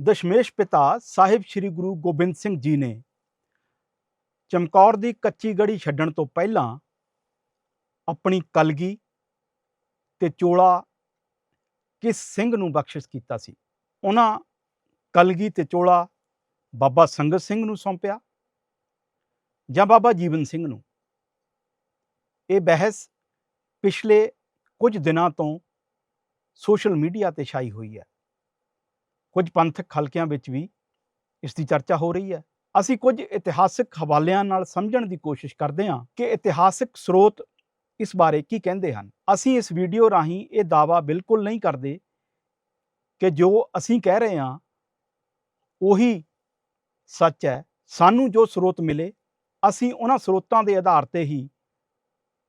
ਦਸ਼ਮੇਸ਼ ਪਿਤਾ ਸਾਹਿਬ ਸ੍ਰੀ ਗੁਰੂ ਗੋਬਿੰਦ ਸਿੰਘ ਜੀ ਨੇ ਚਮਕੌਰ ਦੀ ਕੱਚੀ ਗੜੀ ਛੱਡਣ ਤੋਂ ਪਹਿਲਾਂ ਆਪਣੀ ਕਲਗੀ ਤੇ ਚੋਲਾ ਕਿਸ ਸਿੰਘ ਨੂੰ ਬਖਸ਼ਿਸ਼ ਕੀਤਾ ਸੀ? ਉਹਨਾਂ ਕਲਗੀ ਤੇ ਚੋਲਾ ਬਾਬਾ ਸੰਗਤ ਸਿੰਘ ਨੂੰ ਸੌਂਪਿਆ ਜਾਂ ਬਾਬਾ ਜੀਵਨ ਸਿੰਘ ਨੂੰ? ਇਹ ਬਹਿਸ ਪਿਛਲੇ ਕੁਝ ਦਿਨਾਂ ਤੋਂ ਸੋਸ਼ਲ ਮੀਡੀਆ ਤੇ ਛਾਈ ਹੋਈ ਹੈ। ਕੁਝ ਪੰਥਕ ਹਲਕਿਆਂ ਵਿੱਚ ਵੀ ਇਸ ਦੀ ਚਰਚਾ ਹੋ ਰਹੀ ਹੈ। ਅਸੀਂ ਕੁਝ ਇਤਿਹਾਸਕ ਹਵਾਲਿਆਂ ਨਾਲ ਸਮਝਣ ਦੀ ਕੋਸ਼ਿਸ਼ ਕਰਦੇ ਹਾਂ ਕਿ ਇਤਿਹਾਸਕ ਸਰੋਤ ਇਸ ਬਾਰੇ ਕੀ ਕਹਿੰਦੇ ਹਨ। ਅਸੀਂ ਇਸ ਵੀਡੀਓ ਰਾਹੀਂ ਇਹ ਦਾਅਵਾ ਬਿਲਕੁਲ ਨਹੀਂ ਕਰਦੇ ਕਿ ਜੋ ਅਸੀਂ ਕਹਿ ਰਹੇ ਹਾਂ, ਉਹੀ ਸੱਚ ਹੈ। ਸਾਨੂੰ ਜੋ ਸਰੋਤ ਮਿਲੇ, ਅਸੀਂ ਉਹਨਾਂ ਸਰੋਤਾਂ ਦੇ ਆਧਾਰ ਤੇ ਹੀ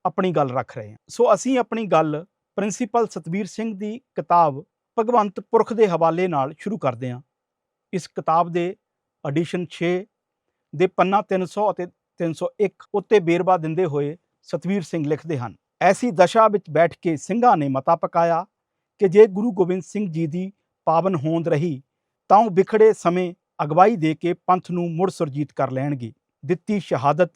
ਆਪਣੀ ਗੱਲ ਰੱਖ ਰਹੇ ਹਾਂ। ਸੋ ਅਸੀਂ ਆਪਣੀ ਗੱਲ ਪ੍ਰਿੰਸੀਪਲ ਸਤਵੀਰ ਸਿੰਘ ਦੀ ਕਿਤਾਬ ਭਗਵੰਤ ਪੁਰਖ ਦੇ ਹਵਾਲੇ ਨਾਲ ਸ਼ੁਰੂ ਕਰਦੇ ਹਾਂ। ਇਸ ਕਿਤਾਬ ਦੇ ਐਡੀਸ਼ਨ 6 ਦੇ ਪੰਨਾ 300 ਅਤੇ 301 ਉੱਤੇ ਬੇਰਵਾ ਦਿੰਦੇ ਹੋਏ ਸਤਵੀਰ ਸਿੰਘ ਲਿਖਦੇ ਹਨ। ਐਸੀ ਦਸ਼ਾ ਵਿੱਚ ਬੈਠ ਕੇ ਸਿੰਘਾਂ ਨੇ ਮਤਾ ਪਕਾਇਆ ਕਿ ਜੇ ਗੁਰੂ ਗੋਬਿੰਦ ਸਿੰਘ ਜੀ ਦੀ ਪਾਵਨ ਹੋਂਦ ਰਹੀ, ਤਾਂ ਉਹ ਵਿਖੜੇ ਸਮੇਂ ਅਗਵਾਈ ਦੇ ਕੇ ਪੰਥ ਨੂੰ ਮੁੜ ਸੁਰਜੀਤ ਕਰ ਲੈਣਗੇ। ਦਿੱਤੀ ਸ਼ਹਾਦਤ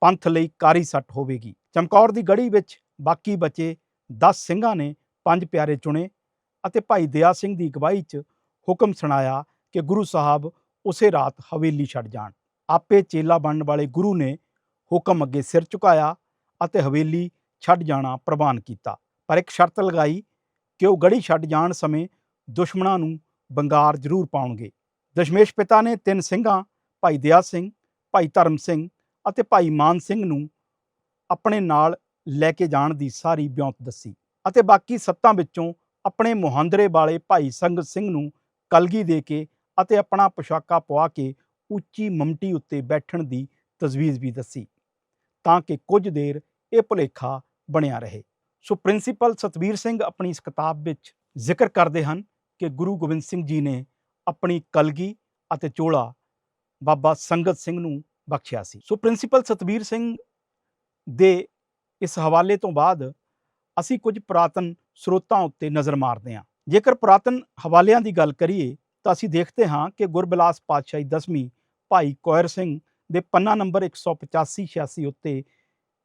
ਪੰਥ ਲਈ ਕਾਰੀ ਸੱਟ ਹੋਵੇਗੀ। ਚਮਕੌਰ ਦੀ ਗੜੀ ਵਿੱਚ ਬਾਕੀ ਬਚੇ 10 ਸਿੰਘਾਂ ਨੇ ਪੰਜ ਪਿਆਰੇ ਚੁਣੇ। ਅਤੇ ਭਾਈ ਦਇਆ ਸਿੰਘ ਦੀ ਅਗਵਾਈ 'ਚ ਹੁਕਮ ਸੁਣਾਇਆ ਕਿ ਗੁਰੂ ਸਾਹਿਬ ਉਸੇ ਰਾਤ ਹਵੇਲੀ ਛੱਡ ਜਾਣ। ਆਪੇ ਚੇਲਾ ਬਣਨ ਵਾਲੇ ਗੁਰੂ ਨੇ ਹੁਕਮ ਅੱਗੇ ਸਿਰ ਝੁਕਾਇਆ ਅਤੇ ਹਵੇਲੀ ਛੱਡ ਜਾਣਾ ਪ੍ਰਵਾਨ ਕੀਤਾ। ਪਰ ਇੱਕ ਸ਼ਰਤ ਲਗਾਈ ਕਿ ਉਹ ਗੜੀ ਛੱਡ ਜਾਣ ਸਮੇਂ ਦੁਸ਼ਮਣਾਂ ਨੂੰ ਬੰਗਾਰ ਜ਼ਰੂਰ ਪਾਉਣਗੇ। ਦਸ਼ਮੇਸ਼ ਪਿਤਾ ਨੇ ਤਿੰਨ ਸਿੰਘਾਂ, ਭਾਈ ਦਇਆ ਸਿੰਘ, ਭਾਈ ਧਰਮ ਸਿੰਘ ਅਤੇ ਭਾਈ ਮਾਨ ਸਿੰਘ ਨੂੰ ਆਪਣੇ ਨਾਲ ਲੈ ਕੇ ਜਾਣ ਦੀ ਸਾਰੀ ਬਿਉਂਤ ਦੱਸੀ ਅਤੇ ਬਾਕੀ ਸੱਤਾਂ ਵਿੱਚੋਂ ਆਪਣੇ ਮੁਹਾਂਦਰੇ ਵਾਲੇ ਭਾਈ ਸੰਗਤ ਸਿੰਘ ਨੂੰ ਕਲਗੀ ਦੇ ਕੇ ਅਤੇ ਆਪਣਾ ਪੋਸ਼ਾਕਾ ਪਵਾ ਕੇ ਉੱਚੀ ਮਮਟੀ ਉੱਤੇ ਬੈਠਣ ਦੀ ਤਜਵੀਜ਼ ਵੀ ਦੱਸੀ, ਤਾਂ ਕਿ ਕੁਝ ਦੇਰ ਇਹ ਭੁਲੇਖਾ ਬਣਿਆ ਰਹੇ। ਸੋ ਪ੍ਰਿੰਸੀਪਲ ਸਤਵੀਰ ਸਿੰਘ ਆਪਣੀ ਇਸ ਕਿਤਾਬ ਵਿੱਚ ਜ਼ਿਕਰ ਕਰਦੇ ਹਨ ਕਿ ਗੁਰੂ ਗੋਬਿੰਦ ਸਿੰਘ ਜੀ ਨੇ ਆਪਣੀ ਕਲਗੀ ਅਤੇ ਚੋਲਾ ਬਾਬਾ ਸੰਗਤ ਸਿੰਘ ਨੂੰ ਬਖਸ਼ਿਆ ਸੀ। ਸੋ ਪ੍ਰਿੰਸੀਪਲ ਸਤਵੀਰ ਸਿੰਘ ਦੇ ਇਸ ਹਵਾਲੇ ਤੋਂ ਬਾਅਦ ਅਸੀਂ ਕੁਝ ਪੁਰਾਤਨ ਸਰੋਤਾਂ ਉੱਤੇ ਨਜ਼ਰ ਮਾਰਦੇ ਹਾਂ। ਜੇਕਰ ਪੁਰਾਤਨ ਹਵਾਲਿਆਂ ਦੀ ਗੱਲ ਕਰੀਏ, ਤਾਂ ਅਸੀਂ ਦੇਖਦੇ ਹਾਂ ਕਿ ਗੁਰਬਿਲਾਸ ਪਾਤਸ਼ਾਹੀ ਦਸਵੀਂ ਭਾਈ ਕੋਇਰ ਸਿੰਘ ਦੇ ਪੰਨਾ ਨੰਬਰ 185 86 ਉੱਤੇ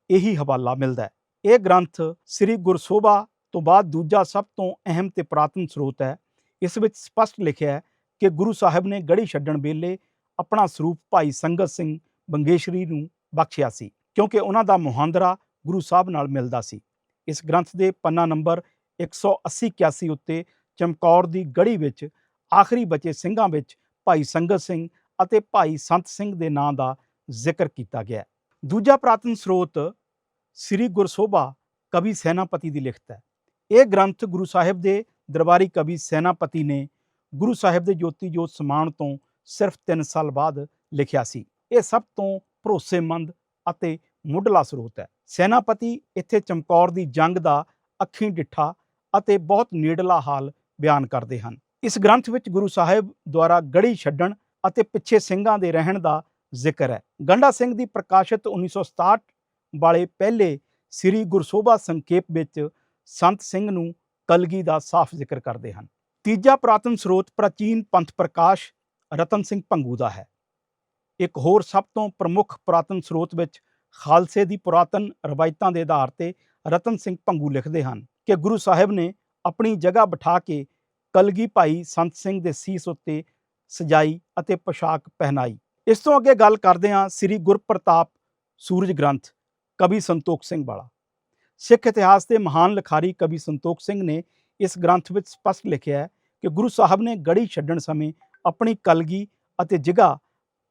ਇਹੀ ਹਵਾਲਾ ਮਿਲਦਾ ਹੈ। ਇਹ ਗ੍ਰੰਥ ਸ੍ਰੀ ਗੁਰਸੋਭਾ ਤੋਂ ਬਾਅਦ ਦੂਜਾ ਸਭ ਤੋਂ ਅਹਿਮ ਤੇ ਪੁਰਾਤਨ ਸਰੋਤ ਹੈ। ਇਸ ਵਿੱਚ ਸਪਸ਼ਟ ਲਿਖਿਆ ਹੈ ਕਿ ਗੁਰੂ ਸਾਹਿਬ ਨੇ ਗੜੀ ਛੱਡਣ ਵੇਲੇ ਆਪਣਾ ਸਰੂਪ ਭਾਈ ਸੰਗਤ ਸਿੰਘ ਬੰਗੇਸ਼ਰੀ ਨੂੰ ਬਖਸ਼ਿਆ ਸੀ, ਕਿਉਂਕਿ ਉਹਨਾਂ ਦਾ ਮੁਹਾਂਦਰਾ ਗੁਰੂ ਸਾਹਿਬ ਨਾਲ ਮਿਲਦਾ ਸੀ। ਇਸ ਗ੍ਰੰਥ ਦੇ ਪੰਨਾ ਨੰਬਰ 180 81 ਉੱਤੇ ਚਮਕੌਰ ਦੀ ਗੜੀ ਵਿੱਚ ਆਖਰੀ ਬਚੇ ਸਿੰਘਾਂ ਵਿੱਚ ਭਾਈ ਸੰਗਤ ਸਿੰਘ ਅਤੇ ਭਾਈ ਸੰਤ ਸਿੰਘ ਦੇ ਨਾਂ ਦਾ ਜ਼ਿਕਰ ਕੀਤਾ ਗਿਆ। ਹੈ ਦੂਜਾ ਪ੍ਰਾਤਨ ਸਰੋਤ ਸ੍ਰੀ ਗੁਰਸੋਭਾ ਕਵੀ ਸੈਨਾਪਤੀ ਦੀ ਲਿਖਤ ਹੈ। ਇਹ ਗ੍ਰੰਥ ਗੁਰੂ ਸਾਹਿਬ ਦੇ ਦਰਬਾਰੀ ਕਵੀ ਸੈਨਾਪਤੀ ਨੇ ਗੁਰੂ ਸਾਹਿਬ ਦੇ ਜੋਤੀ ਜੋਤ ਸਮਾਨ ਤੋਂ ਸਿਰਫ 3 ਸਾਲ ਬਾਅਦ ਲਿਖਿਆ ਸੀ। ਇਹ ਸਭ ਤੋਂ ਭਰੋਸੇਮੰਦ ਅਤੇ ਮੁੱਢਲਾ ਸਰੋਤ ਹੈ। ਸੈਨਾਪਤੀ ਇੱਥੇ ਚਮਕੌਰ ਦੀ ਜੰਗ ਦਾ ਅੱਖੀਂ ਡਿੱਠਾ ਅਤੇ ਬਹੁਤ ਨੇੜਲਾ ਹਾਲ ਬਿਆਨ ਕਰਦੇ ਹਨ। ਇਸ ਗ੍ਰੰਥ ਵਿੱਚ ਗੁਰੂ ਸਾਹਿਬ ਦੁਆਰਾ ਗੜੀ ਛੱਡਣ ਅਤੇ ਪਿੱਛੇ ਸਿੰਘਾਂ ਦੇ ਰਹਿਣ ਦਾ ਜ਼ਿਕਰ ਹੈ। ਗੰਡਾ ਸਿੰਘ ਦੀ ਪ੍ਰਕਾਸ਼ਿਤ 1967 ਵਾਲੇ ਪਹਿਲੇ ਸ੍ਰੀ ਗੁਰਸੋਭਾ ਸੰਖੇਪ ਵਿੱਚ ਸੰਤ ਸਿੰਘ ਨੂੰ ਕਲਗੀ ਦਾ ਸਾਫ਼ ਜ਼ਿਕਰ ਕਰਦੇ ਹਨ। ਤੀਜਾ ਪ੍ਰਾਤਨ ਸਰੋਤ ਪ੍ਰਾਚੀਨ ਪੰਥ ਪ੍ਰਕਾਸ਼ ਰਤਨ ਸਿੰਘ ਭੰਗੂ ਦਾ ਹੈ। ਇੱਕ ਹੋਰ ਸਭ ਤੋਂ ਪ੍ਰਮੁੱਖ ਪੁਰਾਤਨ ਸਰੋਤ ਵਿੱਚ ਖਾਲਸੇ ਦੀ ਪੁਰਾਤਨ ਰਵਾਇਤਾਂ ਦੇ ਆਧਾਰ ਤੇ ਰਤਨ ਸਿੰਘ ਭੰਗੂ ਲਿਖਦੇ ਹਨ। ਕਿ ਗੁਰੂ ਸਾਹਿਬ ਨੇ ਆਪਣੀ ਜਗ੍ਹਾ ਬਿਠਾ ਕੇ ਕਲਗੀ ਭਾਈ ਸੰਤ ਸਿੰਘ ਦੇ ਸੀਸ ਉੱਤੇ ਸਜਾਈ ਅਤੇ ਪੋਸ਼ਾਕ ਪਹਿਨਾਈ। ਇਸ ਤੋਂ ਅੱਗੇ ਗੱਲ ਕਰਦੇ ਹਾਂ ਸ੍ਰੀ ਗੁਰਪ੍ਰਤਾਪ ਸੂਰਜ ਗ੍ਰੰਥ, ਕਵੀ ਸੰਤੋਖ ਸਿੰਘ ਵਾਲਾ। ਸਿੱਖ ਇਤਿਹਾਸ ਦੇ ਮਹਾਨ ਲਿਖਾਰੀ ਕਵੀ ਸੰਤੋਖ ਸਿੰਘ ਨੇ ਇਸ ਗ੍ਰੰਥ ਵਿੱਚ ਸਪਸ਼ਟ ਲਿਖਿਆ ਹੈ ਕਿ ਗੁਰੂ ਸਾਹਿਬ ਨੇ ਗੜੀ ਛੱਡਣ ਸਮੇਂ ਆਪਣੀ ਕਲਗੀ ਅਤੇ ਜਿਗਾ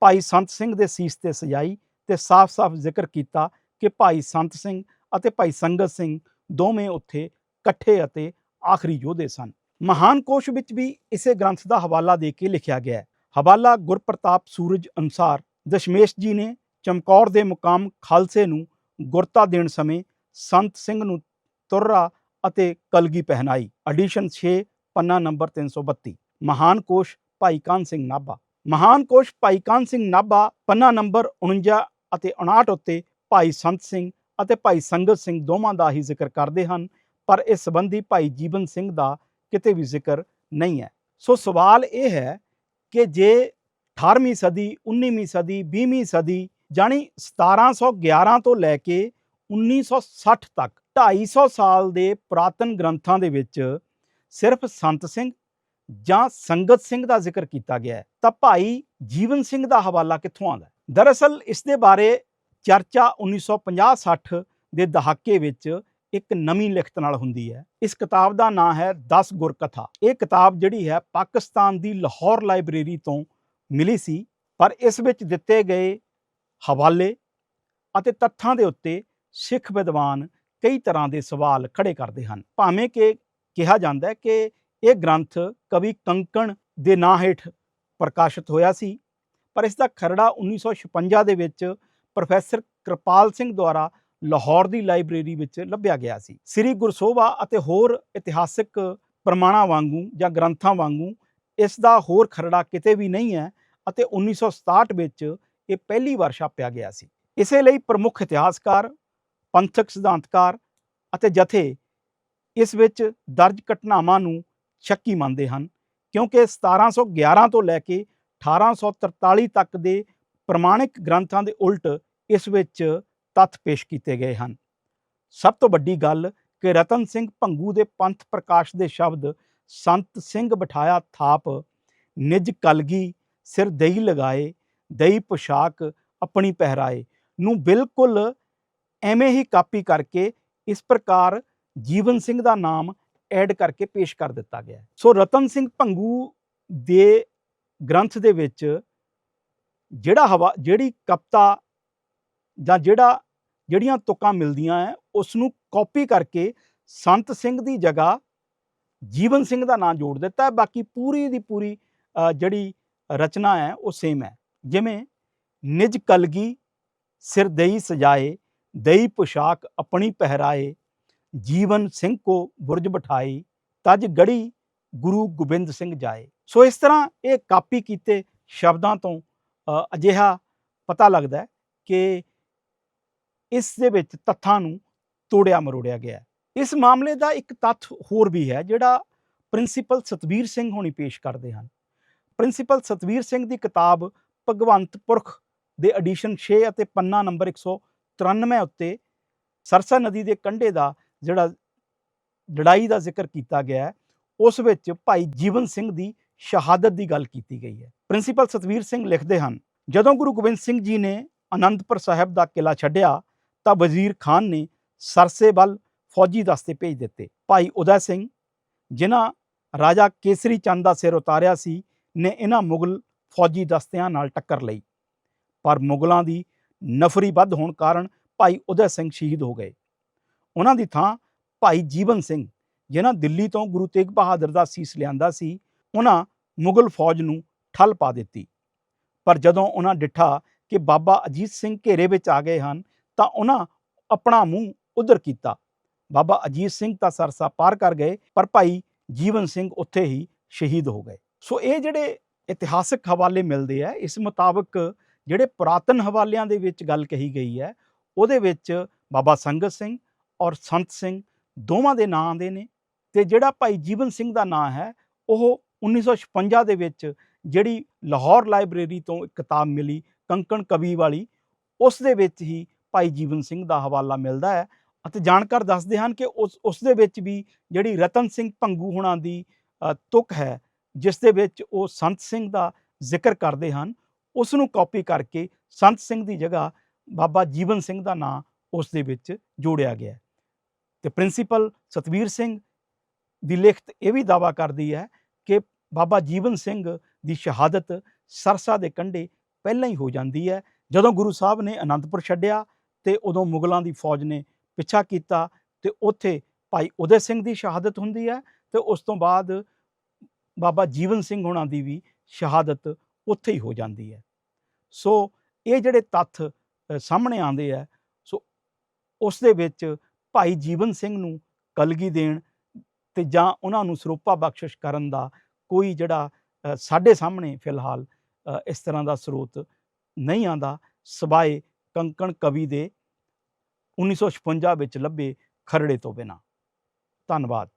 ਭਾਈ ਸੰਤ ਸਿੰਘ ਦੇ ਸੀਸ ਤੇ ਸਜਾਈ ਤੇ ਸਾਫ਼-ਸਾਫ਼ ਜ਼ਿਕਰ ਕੀਤਾ ਕਿ ਭਾਈ ਸੰਤ ਸਿੰਘ ਅਤੇ ਭਾਈ ਸੰਗਤ ਸਿੰਘ ਦੋਵੇਂ ਉੱਥੇ ਇਕੱਠੇ ਅਤੇ ਆਖਰੀ ਯੋਧੇ ਸਨ। ਮਹਾਨ ਕੋਸ਼ ਵਿੱਚ ਵੀ ਇਸੇ ਗ੍ਰੰਥ ਦਾ ਹਵਾਲਾ ਦੇ ਕੇ ਲਿਖਿਆ ਗਿਆ ਹੈ। ਹਵਾਲਾ ਗੁਰਪ੍ਰਤਾਪ ਸੂਰਜ ਅਨੁਸਾਰ ਦਸ਼ਮੇਸ਼ ਜੀ ਨੇ ਚਮਕੌਰ ਦੇ ਮੁਕਾਮ ਖਾਲਸੇ ਨੂੰ ਗੁਰਤਾ ਦੇਣ ਸਮੇਂ ਸੰਤ ਸਿੰਘ ਨੂੰ ਤੁਰਰਾ ਅਤੇ ਕਲਗੀ ਪਹਿਨਾਈ। ਐਡੀਸ਼ਨ 6 ਪੰਨਾ ਨੰਬਰ 332 ਮਹਾਨ ਕੋਸ਼ ਭਾਈ ਕਾਨ ਸਿੰਘ ਨਾਭਾ। ਮਹਾਨ ਕੋਸ਼ ਭਾਈ ਕਾਨ ਸਿੰਘ ਨਾਭਾ ਪੰਨਾ ਨੰਬਰ 49 ਅਤੇ 59 ਉੱਤੇ ਭਾਈ ਸੰਤ ਸਿੰਘ ਅਤੇ ਭਾਈ ਸੰਗਤ ਸਿੰਘ ਦੋਵਾਂ ਦਾ ਹੀ ਜ਼ਿਕਰ ਕਰਦੇ ਹਨ। ਪਰ ਇਸ ਸੰਬੰਧੀ ਭਾਈ ਜੀਵਨ ਸਿੰਘ ਦਾ ਕਿਤੇ ਵੀ ਜ਼ਿਕਰ ਨਹੀਂ ਹੈ। ਸੋ ਸਵਾਲ ਇਹ ਹੈ ਕਿ ਜੇ 18ਵੀਂ ਸਦੀ 19ਵੀਂ ਸਦੀ 20ਵੀਂ ਸਦੀ ਜਾਣੀ 1711 ਤੋਂ ਲੈ ਕੇ 1960 ਤੱਕ 250 ਸਾਲ ਦੇ ਪੁਰਾਤਨ ਗ੍ਰੰਥਾਂ ਦੇ ਵਿੱਚ ਸਿਰਫ ਸੰਤ ਸਿੰਘ ਜਾਂ ਸੰਗਤ ਸਿੰਘ ਦਾ ਜ਼ਿਕਰ ਕੀਤਾ ਗਿਆ ਹੈ, ਤਾਂ ਭਾਈ ਜੀਵਨ ਸਿੰਘ ਦਾ ਹਵਾਲਾ ਕਿੱਥੋਂ ਆਉਂਦਾ ਦਰਅਸਲ ਇਸ ਦੇ ਬਾਰੇ ਚਰਚਾ 1950-60 ਦੇ ਦਹਾਕੇ ਵਿੱਚ ਇੱਕ ਨਵੀਂ ਲਿਖਤ ਨਾਲ ਹੁੰਦੀ ਹੈ। ਇਸ ਕਿਤਾਬ ਦਾ ਨਾਂ ਹੈ 10 ਗੁਰਕਥਾ। ਇਹ ਕਿਤਾਬ ਜਿਹੜੀ ਹੈ ਪਾਕਿਸਤਾਨ ਦੀ ਲਾਹੌਰ ਲਾਇਬ੍ਰੇਰੀ ਤੋਂ ਮਿਲੀ ਸੀ, ਪਰ ਇਸ ਵਿੱਚ ਦਿੱਤੇ ਗਏ ਹਵਾਲੇ ਅਤੇ ਤੱਥਾਂ ਦੇ ਉੱਤੇ ਸਿੱਖ ਵਿਦਵਾਨ ਕਈ ਤਰ੍ਹਾਂ ਦੇ ਸਵਾਲ ਖੜੇ ਕਰਦੇ ਹਨ। ਭਾਵੇਂ ਕਿ ਕਿਹਾ ਜਾਂਦਾ ਹੈ ਕਿ ਇਹ ਗ੍ਰੰਥ ਕਵੀ ਕੰਕਣ ਦੇ ਨਾਂ ਹੇਠ ਪ੍ਰਕਾਸ਼ਿਤ ਹੋਇਆ ਸੀ, ਪਰ ਇਸ ਦਾ ਖਰੜਾ 1956 ਦੇ ਵਿੱਚ ਪ੍ਰੋਫੈਸਰ ਕਿਰਪਾਲ ਸਿੰਘ ਦੁਆਰਾ ਲਾਹੌਰ ਦੀ ਲਾਇਬ੍ਰੇਰੀ ਵਿੱਚ ਲੱਭਿਆ ਗਿਆ ਸੀ। ਸ੍ਰੀ ਗੁਰਸੋਭਾ ਅਤੇ ਹੋਰ ਇਤਿਹਾਸਿਕ ਪ੍ਰਮਾਣਾਂ ਵਾਂਗੂ ਜਾਂ ਗ੍ਰੰਥਾਂ ਵਾਂਗੂ ਇਸ ਦਾ ਹੋਰ ਖਰੜਾ ਕਿਤੇ ਵੀ ਨਹੀਂ ਹੈ ਅਤੇ 1967 ਵਿੱਚ ਇਹ ਪਹਿਲੀ ਵਾਰ ਛਾਪਿਆ ਗਿਆ ਸੀ। ਇਸੇ ਲਈ ਪ੍ਰਮੁੱਖ ਇਤਿਹਾਸਕਾਰ, ਪੰਥਕ ਸਿਧਾਂਤਕਾਰ ਅਤੇ ਜਥੇ ਇਸ ਵਿੱਚ ਦਰਜ ਘਟਨਾਵਾਂ ਨੂੰ ਸ਼ੱਕੀ ਮੰਨਦੇ ਹਨ ਕਿਉਂਕਿ 1711 ਤੋਂ ਲੈ ਕੇ 1843 ਤੱਕ ਦੇ ਪ੍ਰਮਾਣਿਕ ਗ੍ਰੰਥਾਂ ਦੇ ਉਲਟ ਇਸ ਵਿੱਚ ਤੱਥ ਪੇਸ਼ ਕੀਤੇ ਗਏ ਹਨ। ਸਭ ਤੋਂ ਵੱਡੀ ਗੱਲ ਕਿ ਰਤਨ ਸਿੰਘ ਭੰਗੂ ਦੇ ਪੰਥ ਪ੍ਰਕਾਸ਼ ਦੇ ਸ਼ਬਦ ਸੰਤ ਸਿੰਘ ਬਿਠਾਇਆ ਥਾਪ, ਨਿਜ ਕਲਗੀ, ਸਿਰ ਦਈ ਲਗਾਏ, ਦਈ ਪੁਸ਼ਾਕ, ਆਪਣੀ ਪਹਿਰਾਏ ਨੂੰ ਬਿਲਕੁਲ ਐਵੇਂ ਹੀ ਕਾਪੀ ਕਰਕੇ ਇਸ ਪ੍ਰਕਾਰ ਜੀਵਨ ਸਿੰਘ ਦਾ ਨਾਮ ਐਡ ਕਰਕੇ ਪੇਸ਼ ਕਰ ਦਿੱਤਾ ਗਿਆ। ਸੋ ਰਤਨ ਸਿੰਘ ਭੰਗੂ ਦੇ ਗ੍ਰੰਥ ਦੇ ਵਿੱਚ ਜਿਹੜਾ ਹਵਾ, ਜਿਹੜੀ ਕਪਤਾ ਜਾਂ ਜਿਹੜਾ ਜਿਹੜੀਆਂ ਤੁਕਾਂ ਮਿਲਦੀਆਂ ਹੈ ਉਸ ਨੂੰ ਕਾਪੀ ਕਰਕੇ ਸੰਤ ਸਿੰਘ ਦੀ ਜਗ੍ਹਾ ਜੀਵਨ ਸਿੰਘ ਦਾ ਨਾਮ ਜੋੜ ਦਿੱਤਾ ਬਾਕੀ ਪੂਰੀ ਦੀ ਪੂਰੀ ਜਿਹੜੀ ਰਚਨਾ ਹੈ ਉਹ ਸੇਮ ਹੈ ਜਿਵੇਂ ਨਿਜ ਕਲਗੀ ਸਿਰ ਦਈ ਸਜਾਏ, ਦਈ ਪੁਸ਼ਾਕ ਆਪਣੀ ਪਹਿਰਾਏ, ਜੀਵਨ ਸਿੰਘ ਕੋ ਬੁਰਜ ਬਿਠਾਈ ਤਜ ਗੜੀ ਗੁਰੂ ਗੋਬਿੰਦ ਸਿੰਘ ਜਾਏ। ਸੋ ਇਸ ਤਰ੍ਹਾਂ ਇਹ ਕਾਪੀ ਕੀਤੇ ਸ਼ਬਦਾਂ ਤੋਂ ਅਜਿਹਾ ਪਤਾ ਲੱਗਦਾ ਕਿ ਇਸ ਦੇ ਵਿੱਚ ਤੱਥਾਂ ਨੂੰ ਤੋੜਿਆ ਮਰੋੜਿਆ ਗਿਆ ਇਸ ਮਾਮਲੇ ਦਾ ਇੱਕ ਤੱਥ ਹੋਰ ਵੀ ਹੈ, ਜਿਹੜਾ ਪ੍ਰਿੰਸੀਪਲ ਸਤਵੀਰ ਸਿੰਘ ਹੋਣੀ ਪੇਸ਼ ਕਰਦੇ ਹਨ। ਪ੍ਰਿੰਸੀਪਲ ਸਤਵੀਰ ਸਿੰਘ ਦੀ ਕਿਤਾਬ ਭਗਵੰਤ ਪੁਰਖ ਦੇ ਐਡੀਸ਼ਨ 6 ਅਤੇ ਪੰਨਾ ਨੰਬਰ 193 ਉੱਤੇ ਸਰਸਾ ਨਦੀ ਦੇ ਕੰਢੇ ਦਾ ਜਿਹੜਾ ਲੜਾਈ ਦਾ ਜ਼ਿਕਰ ਕੀਤਾ ਗਿਆ ਹੈ, ਉਸ ਵਿੱਚ ਭਾਈ ਜੀਵਨ ਸਿੰਘ ਦੀ ਸ਼ਹਾਦਤ ਦੀ ਗੱਲ ਕੀਤੀ ਗਈ ਹੈ। ਪ੍ਰਿੰਸੀਪਲ ਸਤਵੀਰ ਸਿੰਘ ਲਿਖਦੇ ਹਨ, ਜਦੋਂ ਗੁਰੂ ਗੋਬਿੰਦ ਸਿੰਘ ਜੀ ਨੇ ਅਨੰਦਪੁਰ ਸਾਹਿਬ ਦਾ ਕਿਲਾ ਛੱਡਿਆ ਤਾਂ ਵਜ਼ੀਰ ਖਾਨ ਨੇ ਸਰਸੇ ਵੱਲ ਫੌਜੀ ਦਸਤੇ ਭੇਜ ਦਿੱਤੇ। ਭਾਈ ਉਦੈ ਸਿੰਘ, ਜਿਨ੍ਹਾਂ ਰਾਜਾ ਕੇਸਰੀ ਚੰਦ ਦਾ ਸਿਰ ਉਤਾਰਿਆ ਸੀ, ਨੇ ਇਹਨਾਂ ਮੁਗਲ ਫੌਜੀ ਦਸਤਿਆਂ ਨਾਲ ਟੱਕਰ ਲਈ। ਪਰ ਮੁਗਲਾਂ ਦੀ ਨਫਰੀ ਵੱਧ ਹੋਣ ਕਾਰਨ ਭਾਈ ਉਦੈ ਸਿੰਘ ਸ਼ਹੀਦ ਹੋ ਗਏ। ਉਹਨਾਂ ਦੀ ਥਾਂ ਭਾਈ ਜੀਵਨ ਸਿੰਘ, ਜਿਨ੍ਹਾਂ ਦਿੱਲੀ ਤੋਂ ਗੁਰੂ ਤੇਗ ਬਹਾਦਰ ਦਾ ਸੀਸ ਲਿਆਂਦਾ ਸੀ ਉਹਨਾਂ ਮੁਗਲ ਫੌਜ ਨੂੰ ਠੱਲ ਪਾ ਦਿੱਤੀ। ਪਰ ਜਦੋਂ ਉਹਨਾਂ ਡਿੱਠਾ ਕਿ ਬਾਬਾ ਅਜੀਤ ਸਿੰਘ ਘੇਰੇ ਵਿੱਚ ਆ ਗਏ ਹਨ ਤਾਂ ਉਹਨਾਂ ਆਪਣਾ ਮੂੰਹ ਉਧਰ ਕੀਤਾ। ਬਾਬਾ ਅਜੀਤ ਸਿੰਘ ਤਾਂ ਸਰਸਾ ਪਾਰ ਕਰ ਗਏ, ਪਰ ਭਾਈ ਜੀਵਨ ਸਿੰਘ ਉੱਥੇ ਹੀ ਸ਼ਹੀਦ ਹੋ ਗਏ। ਸੋ ਇਹ ਜਿਹੜੇ ਇਤਿਹਾਸਕ ਹਵਾਲੇ ਮਿਲਦੇ ਆ, ਇਸ ਮੁਤਾਬਕ ਜਿਹੜੇ ਪੁਰਾਤਨ ਹਵਾਲਿਆਂ ਦੇ ਵਿੱਚ ਗੱਲ ਕਹੀ ਗਈ ਹੈ, ਉਹਦੇ ਵਿੱਚ ਬਾਬਾ ਸੰਗਤ ਸਿੰਘ ਔਰ ਸੰਤ ਸਿੰਘ ਦੋਵਾਂ ਦੇ ਨਾਂ ਦੇ ਨੇ ਤੇ ਜਿਹੜਾ ਭਾਈ ਜੀਵਨ ਸਿੰਘ ਦਾ ਨਾਂ ਹੈ, ਉਹ 1956 ਦੇ ਵਿੱਚ ਜਿਹੜੀ ਲਾਹੌਰ ਲਾਇਬ੍ਰੇਰੀ ਤੋਂ ਇੱਕ ਕਿਤਾਬ ਮਿਲੀ, ਕੰਕਣ ਕਵੀ ਵਾਲੀ, ਉਸ ਦੇ ਵਿੱਚ ਹੀ ਭਾਈ ਜੀਵਨ ਸਿੰਘ ਦਾ ਹਵਾਲਾ ਮਿਲਦਾ ਹੈ ਅਤੇ ਜਾਣਕਾਰ ਦੱਸਦੇ ਹਨ ਕਿ ਉਸ ਉਸ ਦੇ ਵਿੱਚ ਵੀ ਜਿਹੜੀ ਰਤਨ ਸਿੰਘ ਭੰਗੂ ਹੁਣਾਂ ਦੀ ਅ, ਤੁਕ ਹੈ ਜਿਸ ਦੇ ਵਿੱਚ ਉਹ ਸੰਤ ਸਿੰਘ ਦਾ ਜ਼ਿਕਰ ਕਰਦੇ ਹਨ ਉਸ ਨੂੰ ਕਾਪੀ ਕਰਕੇ ਸੰਤ ਸਿੰਘ ਦੀ ਜਗ੍ਹਾ ਬਾਬਾ ਜੀਵਨ ਸਿੰਘ ਦਾ ਨਾਂ ਉਸ ਦੇ ਵਿੱਚ ਜੋੜਿਆ ਗਿਆ ਹੈ। ਤੇ ਪ੍ਰਿੰਸੀਪਲ ਸਤਵੀਰ ਸਿੰਘ ਦੀ ਲਿਖਤ ਇਹ ਵੀ ਦਾਵਾ ਕਰਦੀ ਹੈ ਕਿ ਬਾਬਾ ਜੀਵਨ ਸਿੰਘ ਦੀ ਸ਼ਹਾਦਤ ਸਰਸਾ ਦੇ ਕੰਢੇ ਪਹਿਲਾਂ ਹੀ ਹੋ ਜਾਂਦੀ ਹੈ ਜਦੋਂ ਗੁਰੂ ਸਾਹਿਬ ਨੇ ਅਨੰਦਪੁਰ ਛੱਡਿਆ ਤੇ ਉਦੋਂ ਮੁਗਲਾਂ ਦੀ ਫੌਜ ਨੇ ਪਿੱਛਾ ਕੀਤਾ ਤੇ ਉੱਥੇ ਭਾਈ ਉਦੈ ਸਿੰਘ ਦੀ ਸ਼ਹਾਦਤ ਹੁੰਦੀ ਹੈ ਤੇ ਉਸ ਤੋਂ ਬਾਅਦ ਬਾਬਾ ਜੀਵਨ ਸਿੰਘ ਹੋਣਾ ਦੀ ਵੀ ਸ਼ਹਾਦਤ ਉੱਥੇ ਹੀ ਹੋ ਜਾਂਦੀ ਹੈ। ਸੋ ਇਹ ਜਿਹੜੇ ਤੱਥ ਸਾਹਮਣੇ ਆਉਂਦੇ ਆ ਸੋ ਉਸ ਦੇ ਵਿੱਚ ਭਾਈ ਜੀਵਨ ਸਿੰਘ ਨੂੰ ਕਲਗੀ ਦੇਣ ਤੇ ਜਾਂ ਉਹਨਾਂ ਨੂੰ ਸਰੂਪਾ ਬਖਸ਼ਿਸ਼ ਕਰਨ ਦਾ ਕੋਈ ਜਿਹੜਾ ਸਾਡੇ ਸਾਹਮਣੇ ਫਿਲਹਾਲ ਇਸ ਤਰ੍ਹਾਂ ਦਾ ਸਰੋਤ ਨਹੀਂ ਆਂਦਾ ਸਵਾਏ ਕੰਕਣ ਕਵੀ ਦੇ 1956 ਵਿੱਚ ਲੱਭੇ ਖਰੜੇ ਤੋਂ ਬਿਨਾਂ। ਧੰਨਵਾਦ।